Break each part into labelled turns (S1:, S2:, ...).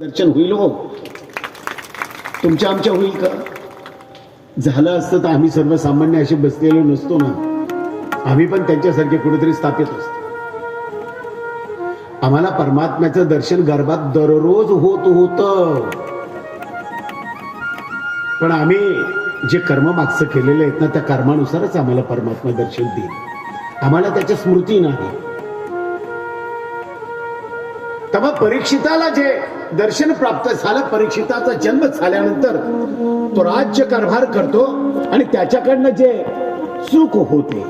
S1: दर्शन होईल हो. तुमच्या आमच्या होईल का? झालं असतं तर आम्ही सर्वसामान्य असे बसलेलो नसतो ना. आम्ही पण त्यांच्यासारखे कुठेतरी स्थापित असतो. आम्हाला परमात्म्याचं दर्शन गर्भात दररोज होत होत. पण आम्ही जे कर्म मागचं केलेले आहेत ना त्या कर्मानुसारच आम्हाला परमात्मा दर्शन देईल. आम्हाला त्याच्या स्मृती नाही. तेव्हा परीक्षिताला जे दर्शन प्राप्त झालं परीक्षिताचा जन्म झाल्यानंतर तो राज्य कारभार करतो आणि त्याच्याकडनं जे चूक होते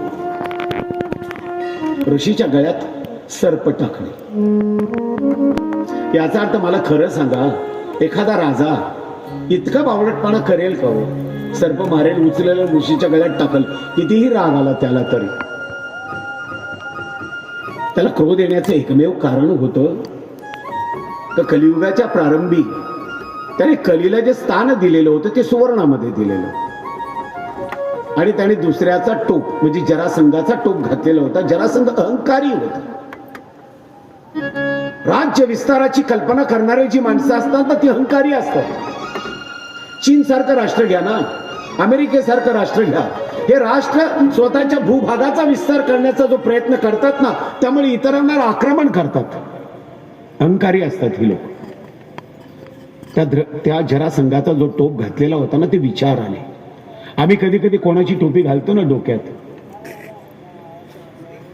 S1: ऋषीच्या गळ्यात सर्प टाकणे. याचा अर्थ मला खरं सांगा एखादा राजा इतका बावळटपणा करेल का हो? सर्प मारेल उचलेलं ऋषीच्या गळ्यात टाकल कितीही राग आला त्याला तरी. त्याला क्रोध येण्याचं एकमेव कारण होतं तर कलियुगाच्या प्रारंभी त्याने कलीला जे स्थान दिलेलं होतं ते सुवर्णामध्ये दिलेलं आणि त्याने दुसऱ्याचा टोप म्हणजे जरासंघाचा टोप घातलेला होता. जरासंघ अहंकारी होता. राज्य विस्ताराची कल्पना करणारी जी माणसं असतात ना ती अहंकारी असतात. चीन सारखं राष्ट्र घ्या ना. अमेरिकेसारखं राष्ट्र घ्या. हे राष्ट्र स्वतःच्या भूभागाचा विस्तार करण्याचा जो प्रयत्न करतात ना त्यामुळे इतरांना आक्रमण करतात. अहंकारी असतात ही लोक. त्या त्या जरासंघाचा जो टोप घातलेला होता ना ते विचार आले आम्ही कधी कधी कोणाची टोपी घालतो ना डोक्यात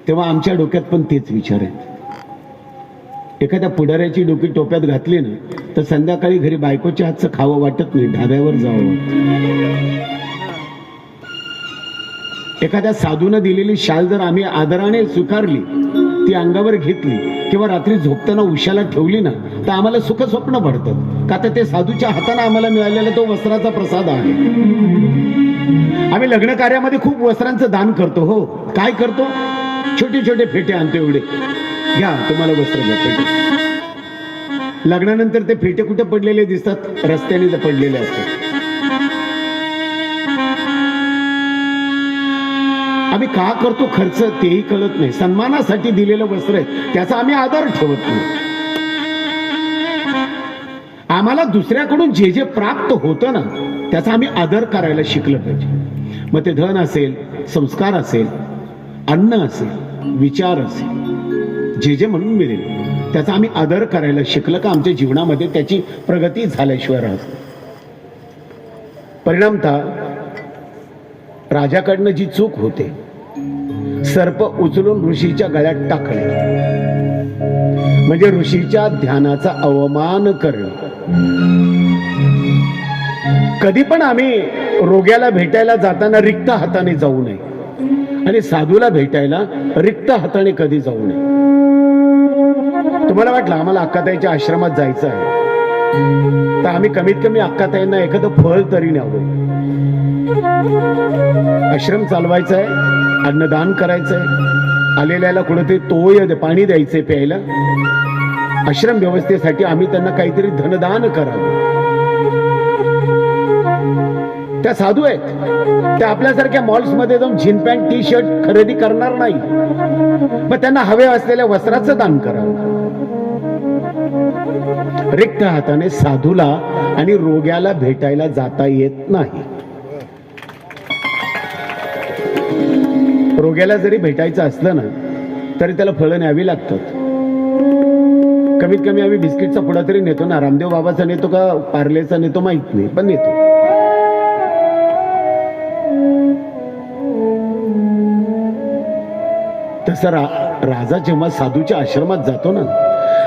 S1: तेव्हा आमच्या डोक्यात पण तेच विचार आहेत. एखाद्या पुढाऱ्याची डोकी टोप्यात घातली ना तर संध्याकाळी घरी बायकोच्या हातचं खावं वाटत नाही ढाब्यावर जावं एखाद्या साधूनं दिलेली शाल जर आम्ही आदराने स्वीकारली ती अंगावर घेतली किंवा रात्री झोपताना उशाला ठेवली ना तर आम्हाला सुख स्वप्न पडतं का तर ते साधूच्या हाताने आम्हाला मिळालेला तो वस्त्राचा प्रसाद आहे. आम्ही लग्न कार्यामध्ये खूप वस्त्रांचं दान करतो हो. काय करतो? छोटे छोटे फेटे आणतो एवढे. घ्या तुम्हाला वस्त्र घ्या लग्नानंतर ते फेटे कुठे पडलेले दिसतात? रस्त्याने पडलेले असतात. आम्ही का करतो खर्च तेही कळत नाही. सन्मानासाठी दिलेलं वस्त्र आहे त्याचा आम्ही आदर ठेवत नाही. आम्हाला दुसऱ्याकडून जे जे प्राप्त होतं ना त्याचा आम्ही आदर करायला शिकलं पाहिजे. मग ते धन असेल संस्कार असेल अन्न असेल विचार असेल जे जे म्हणून मिळेल त्याचा आम्ही आदर करायला शिकलं का आमच्या जीवनामध्ये त्याची प्रगती झाल्याशिवाय राहत परिणामता परिणामतः राजाकडनं जी चूक होते सर्प उचलून ऋषीच्या गळ्यात टाकणे म्हणजे ऋषीच्या ध्यानाचा अवमान करणं. कधी पण आम्ही रोग्याला भेटायला जाताना रिक्त हाताने जाऊ नये. आणि साधूला भेटायला रिक्त हाताने कधी जाऊ नये. तुम्हाला वाटलं आम्हाला अक्काताईच्या आश्रमात जायचं आहे? तर आम्ही कमीत कमी अक्काताईंना एखादं फळ तरी न्यावं. आश्रम चालवायचा आहे? अन्नदान करायचंय. आलेल्याला कुठेतरी तोय दे- पाणी द्यायचंय प्यायला. आश्रम व्यवस्थेसाठी आम्ही त्यांना काहीतरी धनदान करावं. त्या साधू आहेत. त्या आपल्यासारख्या मॉल्समध्ये जाऊन जीन पॅन्ट टी शर्ट खरेदी करणार नाही. मग त्यांना हवे असलेल्या वस्त्राचं दान करावं. रिक्त हाताने साधूला आणि रोग्याला भेटायला जाता येत नाही. रोग्याला जरी भेटायचं असलं ना तरी त्याला फळं न्यावी लागतात. कमीत कमी आम्ही बिस्किटचा पुडा तरी नेतो ना. रामदेव बाबाचा नेतो का पार्लेचा नेतो माहीत नाही पण नेतो. तसं रा राजा जेव्हा साधूच्या आश्रमात जातो ना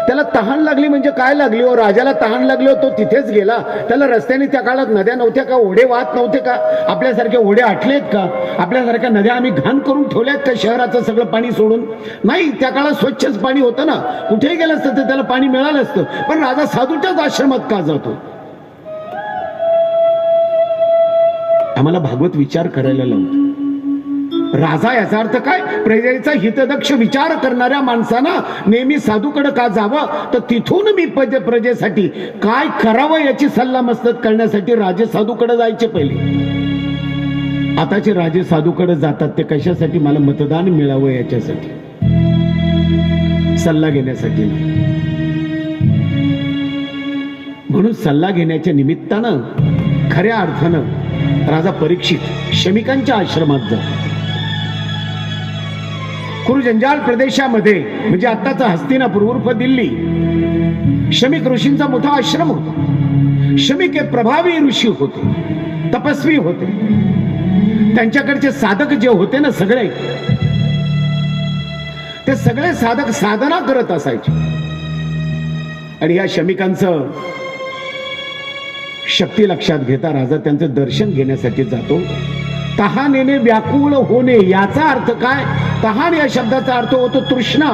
S1: त्याला तहान लागली म्हणजे काय लागली हो? राजाला तहान लागली हो तो तिथेच गेला. त्याला रस्त्याने त्या काळात नद्या नव्हत्या का? ओढे वाहत नव्हते का? आपल्यासारखे ओढे आटलेत का? आपल्यासारख्या नद्या आम्ही घाण करून ठेवल्यात का शहराचं सगळं पाणी सोडून? नाही त्या काळात स्वच्छच पाणी होतं ना. कुठेही गेलं असतं तर त्याला पाणी मिळालं असतं. पण राजा साधूच्याच आश्रमात का जातो? आम्हाला भागवत विचार करायला लावतो. राजा याचा अर्थ काय? प्रजेचा हितदक्ष विचार करणाऱ्या माणसानं नेहमी साधूकडे का जावं? तर तिथून मी प्रजेसाठी काय करावं याची सल्ला मसलत करण्यासाठी राजे साधूकडे जायचे पहिले. आताचे राजे साधूकडे जातात ते कशासाठी? मला मतदान मिळावं याच्यासाठी. सल्ला घेण्यासाठी म्हणून सल्ला घेण्याच्या निमित्तानं खऱ्या अर्थानं राजा परीक्षित शमिकांच्या आश्रमात जातो. कुरुजंजाळ प्रदेशामध्ये म्हणजे आत्ताचा हस्तिनापूर उर्फ दिल्ली. शमिक ऋषींचा मोठा आश्रम होता. शमिक हे प्रभावी ऋषी होते तपस्वी होते. त्यांच्याकडचे साधक जे होते ना सगळे ते सगळे साधक साधना करत असायचे. आणि या शमिकांचं शक्ती लक्षात घेता राजा त्यांचं दर्शन घेण्यासाठी जातो. तहानेने व्याकुळ होणे याचा अर्थ काय? तहान या शब्दाचा अर्थ होतो तृष्णा.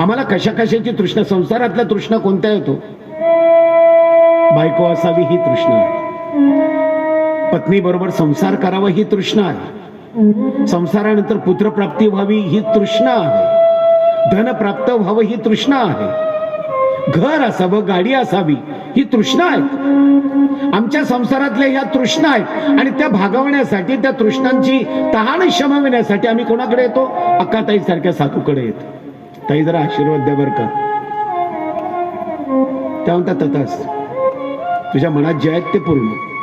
S1: आम्हाला कशा कशाची तृष्णा? संसारातल्या तृष्णा कोणत्या येतो? बायको असावी ही तृष्णा आहे. पत्नी बरोबर संसार करावा ही तृष्णा आहे. संसारानंतर पुत्रप्राप्ती व्हावी ही तृष्णा आहे. धन प्राप्त व्हावं ही तृष्णा आहे. घर असावं गाडी असावी ही तृष्णा आहे आमच्या संसारातल्या या तृष्णा आहेत. आणि त्या भागवण्यासाठी त्या तृष्णांची तहान शमविण्यासाठी आम्ही कोणाकडे येतो? अक्काताई सारख्या साधूकडे येतो. ताई जरा आशीर्वाद द्या बरं का. त्या म्हणतात तथाच तुझ्या मनात जे आहेत ते पूर्ण.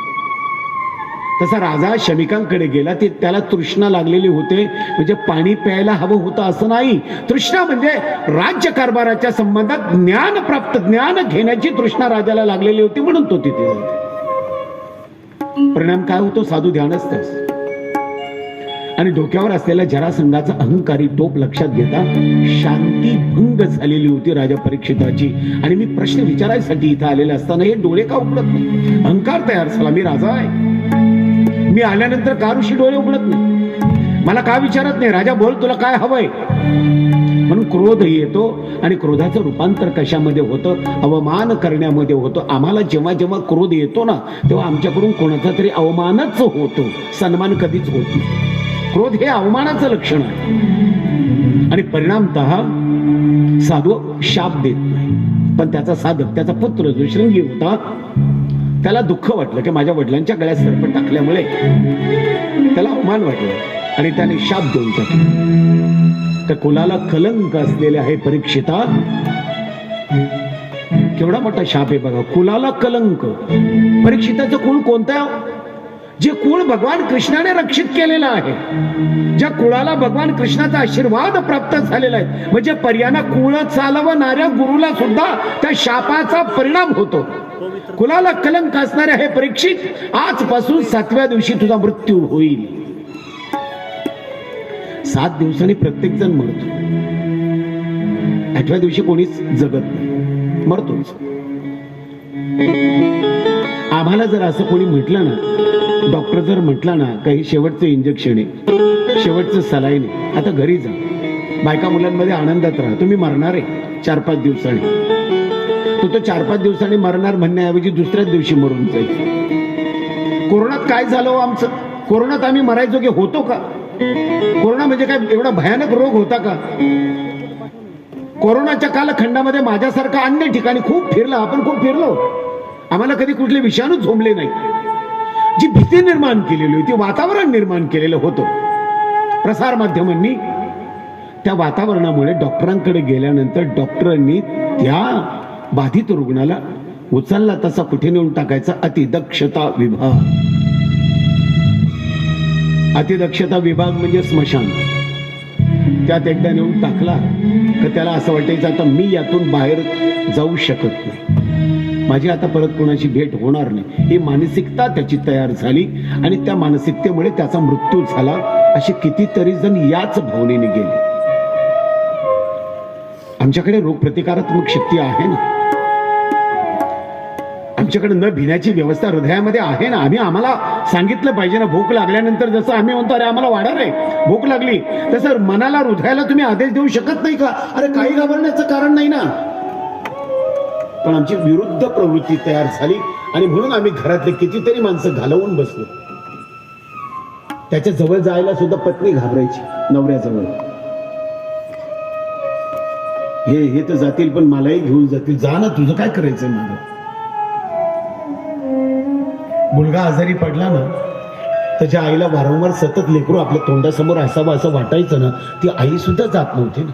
S1: तसा राजा शमिकांकडे गेला ते त्याला तृष्णा लागलेली होते. म्हणजे पाणी प्यायला हवं होतं असं नाही. तृष्णा म्हणजे राज्य कारभाराच्या संबंधात ज्ञान प्राप्त ज्ञान घेण्याची तृष्णा राजाला लागलेली होती म्हणून तो तिथे परिणाम काय होतो? साधू ध्यानस्थच आणि डोक्यावर असलेल्या जरासंघाचा अहंकारी टोप लक्षात घेता शांती भंग झालेली होती राजा परीक्षिताची. आणि मी प्रश्न विचारायसाठी इथं आलेले असताना हे डोळे का उघडत नाही अहंकार तयार झाला मी राजा आहे. मी आल्यानंतर का ऋषी डोळे उघडत नाही. मला का विचारत नाही? राजा बोल तुला काय हवंय? म्हणून क्रोध येतो आणि क्रोधाचं रूपांतर कशामध्ये होतं? अवमान करण्यामध्ये होतं. आम्हाला जेव्हा जेव्हा क्रोध येतो ना तेव्हा आमच्याकडून कोणाचा तरी अवमानच होतो. सन्मान कधीच होत नाही. क्रोध हे अवमानाचं लक्षण आहे. आणि परिणामत साधू शाप देत नाही. पण त्याचा साधक त्याचा पुत्र जो शृंगी होता त्याला दुःख वाटलं की माझ्या वडिलांच्या गळ्यात सरपण टाकल्यामुळे त्याला अपमान वाटलं आणि त्याने शाप देऊन टाकला. त्या कुलाला कलंक असलेले आहे परीक्षिता केवढा मोठा शाप आहे बघा. कुलाला कलंक. परीक्षिताचं कुल कोणत्या जे कुळ भगवान कृष्णाने रक्षित केलेलं आहे ज्या कुळाला भगवान कृष्णाचा आशीर्वाद प्राप्त झालेला आहे म्हणजे पर्याना कुळ चालवणाऱ्या गुरुला सुद्धा त्या शापाचा परिणाम होतो. कुलाला कलंक असणारे हे परीक्षित आजपासून सातव्या दिवशी तुझा मृत्यू होईल. सात दिवसांनी प्रत्येक जण मरतो. आठव्या दिवशी कोणीच जगत नाही. मरतोच. आम्हाला जर असं कोणी म्हटलं ना डॉक्टर जर म्हटला ना काही शेवटचं इंजेक्शन आहे शेवटचं सलाईन आहे आता घरी जा. बायका मुलांमध्ये आनंदात राहा. तुम्ही मरणार आहे चार पाच दिवसांनी. तो तो चार पाच दिवसांनी मरणार म्हणण्याऐवजी दुसऱ्याच दिवशी मरून जाईल कोरोनात काय झालं हो आमचं? कोरोनात आम्ही मरायचो की होतो का? कोरोना म्हणजे काय एवढा भयानक रोग होता का? कोरोनाच्या कालखंडामध्ये माझ्यासारखा अन्य ठिकाणी खूप फिरला. आपण खूप फिरलो? आम्हाला कधी कुठले विषाणू झोंबले नाही जी भीती निर्माण केलेली होती वातावरण निर्माण केलेलं होतं. प्रसार माध्यमांनी त्या वातावरणामुळे डॉक्टरांकडे गेल्यानंतर डॉक्टरांनी त्या बाधित रुग्णाला उचलला तसा कुठे नेऊन टाकायचा? अतिदक्षता विभाग. अतिदक्षता विभाग म्हणजे स्मशान. त्यात एकदा नेऊन टाकला तर त्याला असं वाटायचं आता मी यातून बाहेर जाऊ शकत नाही. माझी आता परत कोणाची भेट होणार नाही. ही मानसिकता त्याची तयार झाली आणि त्या मानसिकतेमुळे त्याचा मृत्यू झाला असे कितीतरी जण याच भावनेने गेले. आमच्याकडे रोगप्रतिकारात्मक शक्ती आहे ना? आमच्याकडे न भिण्याची व्यवस्था हृदयामध्ये आहे ना? आम्ही आम्हाला सांगितलं पाहिजे ना भूक लागल्यानंतर जसं आम्ही म्हणतो अरे आम्हाला वाढा रे भूक लागली. तसं मनाला हृदयाला तुम्ही आदेश देऊ शकत नाही का? अरे काही घाबरण्याचं कारण नाही ना? पण आमची विरुद्ध प्रवृत्ती तयार झाली आणि म्हणून आम्ही घरातले कितीतरी माणसं घालवून बसलो. त्याच्याजवळ जायला सुद्धा पत्नी घाबरायची नवऱ्याजवळ. हे हे तर जातील पण मलाही घेऊन जातील. जा ना तुझं काय करायचंय माझं मुलगा आजारी पडला ना त्याच्या आईला वारंवार सतत लेकरू आपल्या तोंडासमोर असावं असं वाटायचं ना ती आई सुद्धा जात नव्हती ना.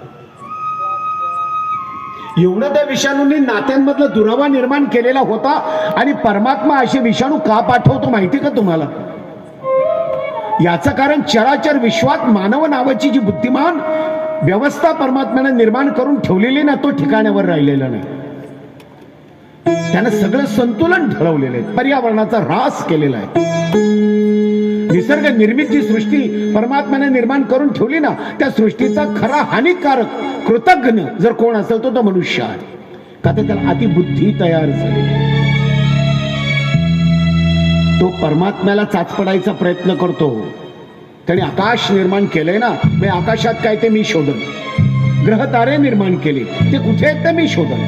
S1: एवढं त्या विषाणूंनी नात्यांमधला दुरावा निर्माण केलेला होता आणि परमात्मा असे विषाणू का पाठवतो माहिती का तुम्हाला? याचं कारण चराचर विश्वात मानव नावाची जी बुद्धिमान व्यवस्था परमात्म्याने निर्माण करून ठेवलेली ना तो ठिकाणावर राहिलेला नाही. त्यानं सगळं संतुलन ठरवलेलं आहे. पर्यावरणाचा ऱ्हास केलेला आहे. निसर्ग निर्मित जी सृष्टी परमात्म्याने निर्माण करून ठेवली ना त्या सृष्टीचा खरा हानिकारक कृतज्ञ जर कोण असेल तो तो मनुष्य आहे. का तर त्याला अतिबुद्धी तयार झाली तो परमात्म्याला चाचपडायचा प्रयत्न करतो. त्याने आकाश निर्माण केलंय ना मी आकाशात काय ते मी शोधन. ग्रह तारे निर्माण केले ते कुठे आहेत ते मी शोधन.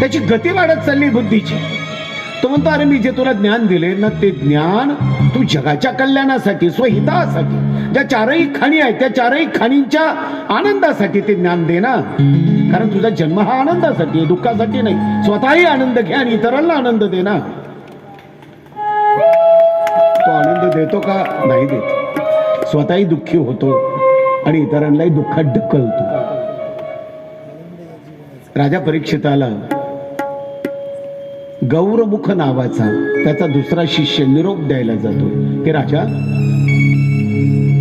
S1: त्याची गती वाढत चालली बुद्धीची. तो म्हणतो अरे मी जे तुला ज्ञान दिले ना ते ज्ञान तू जगाच्या कल्याणासाठी स्वहितासाठी ज्या चारही खाणी आहेत त्या चारही खाणींच्या आनंदासाठी ते ज्ञान दे ना. कारण तुझा जन्म हा आनंदासाठी आहे दुःखासाठी नाही. स्वतःही आनंद घे आणि इतरांना आनंद दे ना. तो आनंद देतो का? नाही देत. स्वतःही दुःखी होतो आणि इतरांनाही दुःखात ढकलतो. राजा परीक्षिताला गौरमुख नावाचा त्याचा दुसरा शिष्य निरोप द्यायला जातो. की राजा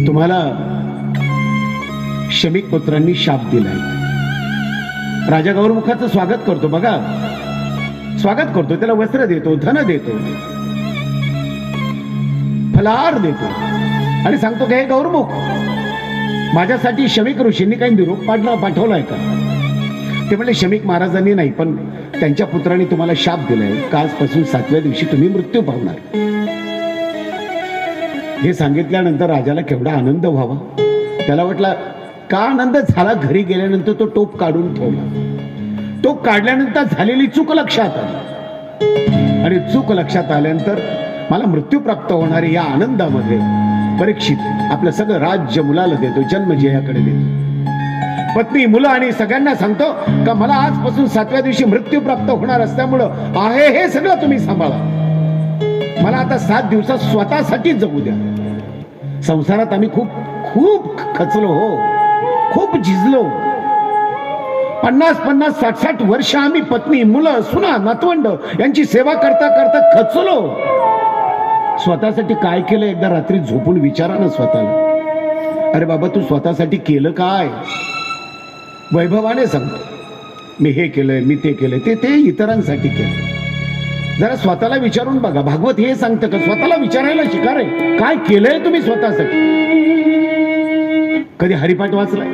S1: तुम्हाला शमिक पुत्रांनी शाप दिलाय. राजा गौरमुखाचं स्वागत करतो. बघा स्वागत करतो. त्याला वस्त्र देतो धन देतो फलार देतो. आणि सांगतो की हे गौरमुख माझ्यासाठी शमिक ऋषींनी काही निरोप पाठला पाठवलाय का? ते म्हणले शमिक महाराजांनी नाही पण त्यांच्या पुत्राने तुम्हाला शाप दिलाय. का आजपासून सातव्या दिवशी तुम्ही मृत्यू पावणार. हे सांगितल्यानंतर राजाला केवढा आनंद व्हावा. त्याला वाटला का आनंद झाला? घरी गेल्यानंतर तो टोप काढून ठेवला. टोप काढल्यानंतर झालेली चूक लक्षात आली. आणि चूक लक्षात आल्यानंतर मला मृत्यू प्राप्त होणारे या आनंदामध्ये परीक्षित आपलं सगळं राज्य मुलाला देतो जन्म जयाकडे देतो. पत्नी मुलं आणि सगळ्यांना सांगतो का मला आजपासून सातव्या दिवशी मृत्यू प्राप्त होणार असल्यामुळं आहे हे सगळं तुम्ही सांभाळा. मला आता सात दिवसात स्वतःसाठीच जगू द्या. संसारात आम्ही खूप खूप खचलो हो. खूप झिजलो. पन्नास पन्नास साठ साठ वर्ष आम्ही पत्नी मुलं सुना नातवंड यांची सेवा करता करता खचलो. स्वतःसाठी काय केलं? एकदा रात्री झोपून विचारा ना स्वतःला. अरे बाबा तू स्वतःसाठी केलं काय? वैभवाने सांगतो. मी हे केलंय मी ते केलंय ते ते इतरांसाठी केलं जरा स्वतःला विचारून बघा. भागवत हे सांगतं का? स्वतःला विचारायला शिकार. आहे काय केलंय तुम्ही स्वतःसाठी? कधी हरिपाठ वाचलाय?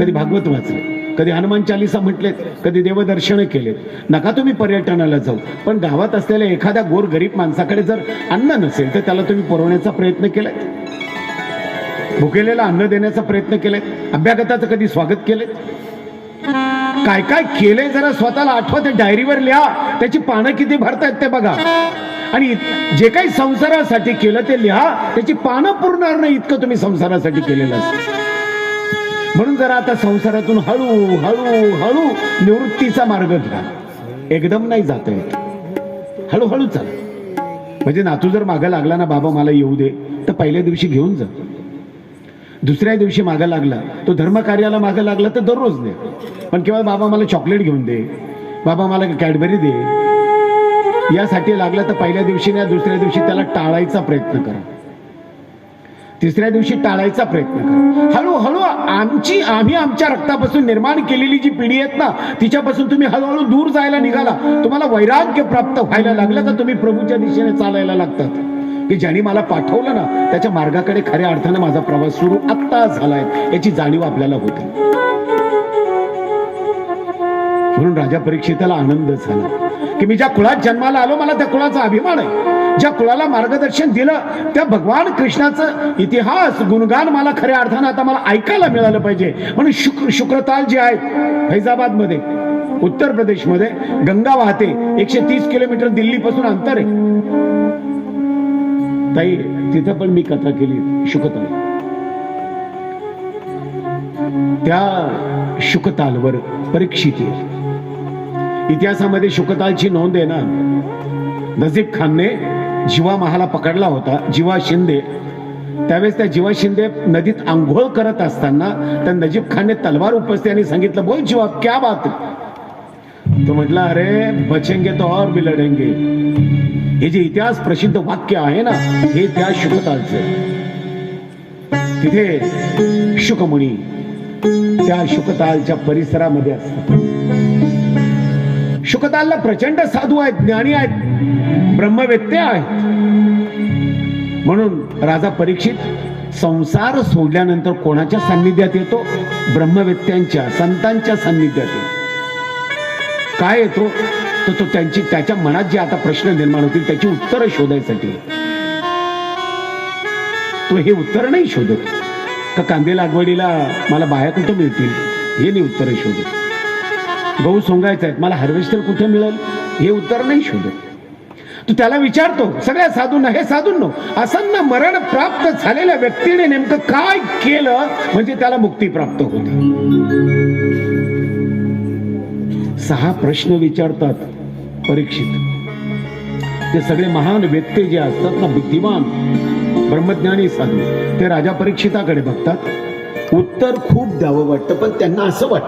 S1: कधी भागवत वाचलंय? कधी हनुमान चालिसा म्हटलेत? कधी देवदर्शन केलेत? नका तुम्ही पर्यटनाला जाऊ. पण गावात असलेल्या एखाद्या गोर गरीब माणसाकडे जर अन्न नसेल तर त्याला तुम्ही पुरवण्याचा प्रयत्न केलाय? भुकेलेला अन्न देण्याचा प्रयत्न केलाय? अभ्यागताचं कधी स्वागत केलंय? काय काय केलंय जरा स्वतःला आठवत डायरीवर लिहा. त्याची पानं किती भरतायत ते बघा. आणि जे काही संसारासाठी केलं ते लिहा. त्याची पानं पुरणार नाही इतकं तुम्ही संसारासाठी केलेलं असतं म्हणून जरा आता संसारातून हळू हळू हळू निवृत्तीचा मार्ग घ्या. एकदम नाही जात येत. हळूहळू चाल. म्हणजे नातू जर मागं लागला ना बाबा मला येऊ दे तर पहिल्या दिवशी घेऊन जा. दुसऱ्या दिवशी मागं लागला. तो धर्मकार्याला मागं लागला तर दररोज दे. पण केवळ बाबा मला चॉकलेट घेऊन दे. बाबा मला कॅडबरी दे. यासाठी लागला तर पहिल्या दिवशी ना दुसऱ्या दिवशी त्याला टाळायचा प्रयत्न करा. तिसऱ्या दिवशी टाळायचा प्रयत्न करा. हळूहळू आमची आम्ही आमच्या रक्तापासून निर्माण केलेली जी पिढी आहेत ना तिच्यापासून तुम्ही हळूहळू दूर जायला निघाला. तुम्हाला वैराग्य प्राप्त व्हायला लागलं तर तुम्ही प्रभूच्या दिशेने चालायला लागतात. की ज्याने मला पाठवलं ना त्याच्या मार्गाकडे खऱ्या अर्थानं माझा प्रवास सुरू आत्ता झालाय. याची जाणीव आपल्याला होती. म्हणून राजा परीक्षिताला आनंद झाला. की मी ज्या कुळात जन्माला आलो मला त्या कुळाचा अभिमान आहे. ज्या कुळाला मार्गदर्शन दिलं त्या भगवान कृष्णाचं इतिहास गुणगान मला खऱ्या अर्थानं आता मला ऐकायला मिळालं पाहिजे. म्हणून शुक्र शुक्रताल जे आहेत फैजाबादमध्ये उत्तर प्रदेशमध्ये गंगा वाहते एकशे तीस किलोमीटर दिल्लीपासून अंतर आहे. ताई तिथं पण मी कथा केली शुकताल. त्या शुकतालवर परीक्षित येईल. इतिहासामध्ये शुकतालची नोंद आहे ना. नजीब खानने जीवा महाला पकडला होता जीवा शिंदे. त्यावेळेस त्या जीवा शिंदे नदीत आंघोळ करत असताना त्या नजीब खानने तलवार उपसते आणि सांगितलं बोल जीवा क्या बात तो म्हटला अरे बचेंगे तो और भी लढेंगे हे जे इतिहास प्रसिद्ध वाक्य आहे ना हे त्या शुकतालचं तिथे शुकमुनी त्या शुकतालच्या परिसरामध्ये असतात. शुकतालला प्रचंड साधू आहेत ज्ञानी आहेत ब्रह्मवेत्ते आहेत. म्हणून राजा परीक्षित संसार सोडल्यानंतर कोणाच्या सान्निध्यात येतो? ब्रह्मवेत्यांच्या संतांच्या सान्निध्यात येतो. काय येतो? तर तो त्यांची त्याच्या मनात जे आता प्रश्न निर्माण होतील त्याची उत्तरं शोधायसाठी. तो हे उत्तर नाही शोधत. का कांदे लागवडीला मला बाया कुठं मिळतील? हे नाही उत्तर शोधत. गहू सोंगायचा आहेत मला हार्वेस्टर कुठे मिळेल? हे उत्तर नाही शोधत. तू त्याला विचारतो सगळ्या साधूंना हे साधूंनो असन्न मरण प्राप्त झालेल्या व्यक्तीने नेमकं काय केलं? म्हणजे त्याला मुक्ती प्राप्त होते. सहा प्रश्न विचारतात परीक्षित. ते सगळे महान व्यक्ती जे असतात ना बुद्धिमान ब्रह्मज्ञानी साधू ते राजा परीक्षिताकडे बघतात. उत्तर खूप द्यावं वाटतं पण त्यांना असं वाटतं.